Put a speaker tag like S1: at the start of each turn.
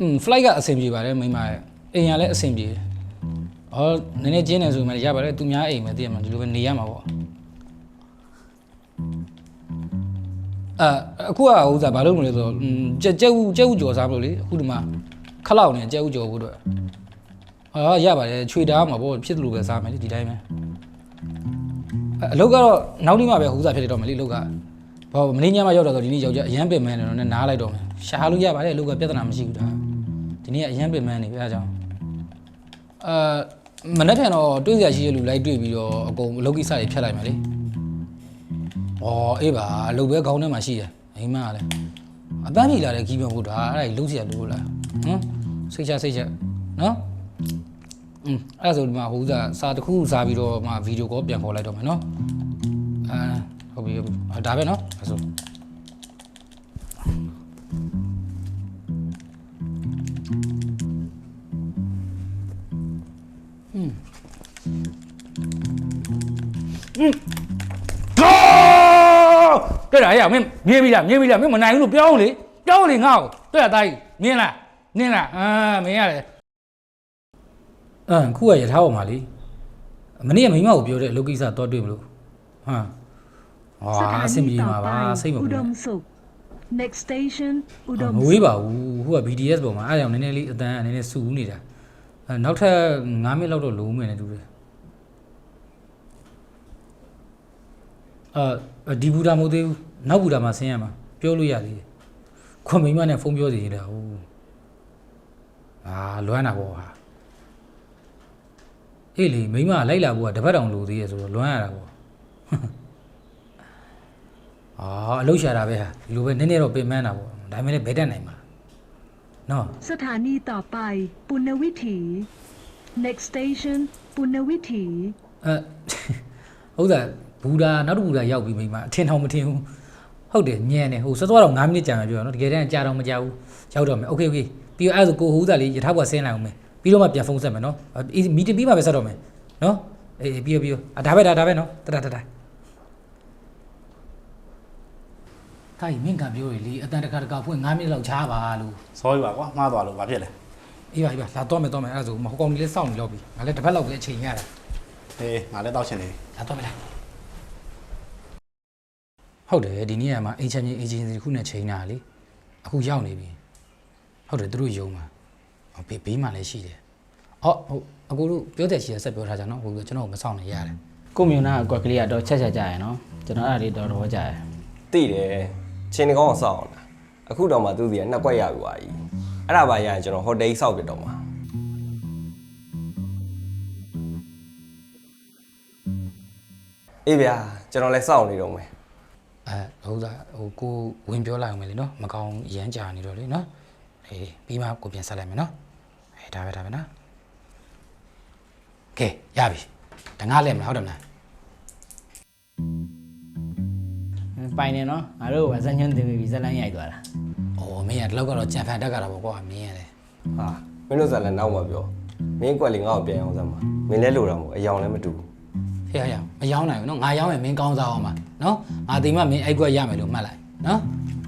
S1: อืม flight ကအဆင်ပြေပါတယ်မိမရဲ့အိမ်ကလည်းအဆင်ပြေတယ်အော်နည်းနည်းကျင်းနေဆိုမှရပါတယ်သူများအိမ်မှာတည်ရမှာဒီလိုပဲနေရမှာပေါ့အဲအခုကဥစားဘာလုပ်မလဲဆိုတော့ကြက်ကြက်ဥကြက်ဥကြော်စားမလို့လေအခုဒီမှာခလောက်နေကြက်ဥကြော်ဖို့အတွက်အော်ရပါတယ်ခြွေတားမှာပေါ့ဖြစ်လို့ပဲစားမယ်လေဒီတိုင်းပဲအလုတ်ကတော့နောက်နေ့မှပဲဟူစားဖြစ်တော့မယ်လေလုတ်ကဘာမင်းညမှာရောက်တော့ဆိုဒီနေ့ယောက်ျားအရန်ပင်မဲနေတော့နားလိုက်တော့မယ်ရှာလို့ရပါတယ်လုတ်ကပြဿနာမရှိဘူးဒါ ဒီနေ့ကအရန်ပင်မန်းနေပြီအဲဒါကြောင့်အာမနေ့ထန်တော့တွေးစရာရှိတဲ့လူလိုက်တွေ့ပြီးတော့အကုန်အလုပ်ကိစ္စတွေဖြတ်လိုက်မယ်လေ။အော်အေးပါအလုပ်ပဲခေါင်းထဲမှာရှိတယ်။အိမ်မကလည်းအပန်းဖြေလာတဲ့ကြီးပြောဖို့ဒါအဲ့ဒါကြီးလုံးစရာလိုလား။ဟမ်စိတ်ချစိတ်ချနော်။อืมအဲ့ဒါဆိုဒီမှာဟိုဥစားစာတစ်ခုစားပြီးတော့မှဗီဒီယိုကောပြန်ခေါ်လိုက်တော့မယ်နော်။အာဟုတ်ပြီဟုတ်ပြီအာဒါပဲနော်။အဲ့ဆို တွေ့တာရမင်းမြင်ပြီလားမြင်ပြီလားမင်းမနိုင်ဘူးလို့ပြောလေပြောလေငါ့ကိုတွေ့တာတိုင်းမြင်လားနင်းလားအာမင်းရတယ်အမ်ခုကရထားပေါ်မှာလေမနေ့ကမိမကိုပြောတဲ့အလုပ်ကိစ္စတော့တွေ့မလို့ဟ
S2: မ်
S1: ဟာအဆင်ပြေမှာပါစိတ်မပူ
S2: ဘူး next station ဥဒ
S1: မဝေးပါဘူးဟိုက BDS ပေါ်မှာအားကြောင့်နည်းနည်းလေးအတန်းကနည်းနည်းစူးနေတာအဲနောက်ထပ်9မိနစ်လောက်တော့လိုဦးမယ်နဲ့တူတယ်အာဒီဘူတာမဟုတ်သေးဘူးနောက်ဘူတာမှာဆင်းရမှာပြောလို့ရသေးတယ်ခွန်မိမနဲ့ဖုန်းပြောစီနေတာဟုတ်အာလွမ်းတာပေါ့ဟာအေးလေမိမကလိုက်လာဖို့ကတပတ်တောင်လိုသေးရဆိုတော့လွမ်းရတာပေါ့ အာအလုရှာတာပဲဟာဒီလိုပဲနည်းနည်းတော့ပင်ပန်းတာပေါ့ဒါပေမဲ့လည်းဘဲတက်နိုင်မှာနော်
S2: สถานีต่อไป ปุณณวิถี next station ปุณณวิถี
S1: အဲဟုတ်တာဘူဒါနောက်တစ်ဘူဒါရောက်ပြီမိမအထင်ထောင်မထင်ဘူးဟုတ်တယ်ညံနေဟိုစောစောတော့9မိနစ်ကြာမှပြောနော်တကယ်တမ်းကြာတော့မကြာဘူးရောက်တော့မယ်โอเคโอเคပြီးတော့အဲ့ဒါဆိုကိုဟိုးသားလေးရထားဘွားဆင်းလိုက်အောင်မယ်ပြီးတော့မှပြန်ဖုန်းဆက်မယ်နော်အေးမီတင်ပြီးမှပဲဆက်တော့မယ်နော်အေးပြီးတော့ပြီးတော့အာဒါပဲဒါဒါပဲနော်တတတတ ခိုင်မင်းကပြောရလေအတန်တခါတခါဖွင့်9မိနစ်လောက်ချားပါလို့
S3: sorry ပါကွာမှားသွားလို့ဘာဖြစ်လဲ
S1: အေးပါအေးပါလာတော့မယ်တော့မယ်အဲ့ဒါဆိုမဟုတ်ကောင်ကြီးလေးစောင့်နေတော့ပြီငါလည်းတစ်ပတ်လောက်ပဲအချိန်ရတာ
S3: ဟေးငါလည်းတောက်ချင်နေပြီ
S1: လာတော့မယ်လားဟုတ်တယ်ဒီနေ့ကမှအိမ်ချမ်းမြေအေဂျင်စီတစ်ခုနဲ့ချိန်တာလေအခုရောက်နေပြီဟုတ်တယ်သူတို့ယုံမှာဟောဘေးဘေးမှာလည်းရှိတယ်အော်ဟုတ်အကူတို့ပြောတဲ့ရှိရဆက်ပြောထားကြနော်ဟိုကျွန်တော်ကိုမဆောင်နေရတယ်
S4: ကိုမြူနာကွက်ကလေးကတော့ချက်ချက်ကြရယ်နော်ကျွန်တော်အဲ့ဒါလေးတော်တော်ကြရယ်
S5: တိတယ် ချင်းနေကောင်းအောင်စောင့်အောင်လားအခုတော့မှသူစီကနှစ်ကွက်ရပြီပါကြီးအဲ့ဒါပါရရင်ကျွန်တော်ဟိုတယ်ကြီးစောက်ပြတော့မှာအေးဗျာကျွန်တော်လည်းစောင့်နေတော့မယ်
S1: အဲဟုတ်သားဟိုကိုဝင်ပြောလိုက်အောင်မယ်လေနော်မကောင်းရမ်းကြာနေတော့လေနော်အေးပြီးမှကိုပြန်ဆက်လိုက်မယ်နော်အေးဒါပဲဒါပဲနော်ကဲရပြီတငါလဲမလားဟုတ်တယ်မလား
S4: ပိုင်နေနော်ငါတို့ကဇက်ညွန်းတင်ပြီးဇက်လန်းရိုက်သွားတာ။
S1: အော်မင်းကဒီလောက်ကတော့ကြံဖန်တက်ကြတာပေါ့ကွာမင်းရတယ်
S5: ဟာမင်းတို့ဇာတ်လည်းနောက်မှပြောမင်းကွက်လေးငါ့ကိုပြန်အောင်စမ်းပါမင်းလည်းလိုတာမဟုတ်အယောင်လည်းမတူဘူး။
S1: ဟေ့ဟေ့မရောင်းနိုင်ဘူးနော်။ငါရောင်းရင်မင်းကောင်းစားအောင်ပါနော်။ငါဒီမှမင်းအိုက်ကွက်ရမယ်လို့မှတ်လိုက်နော်။ဟွန်း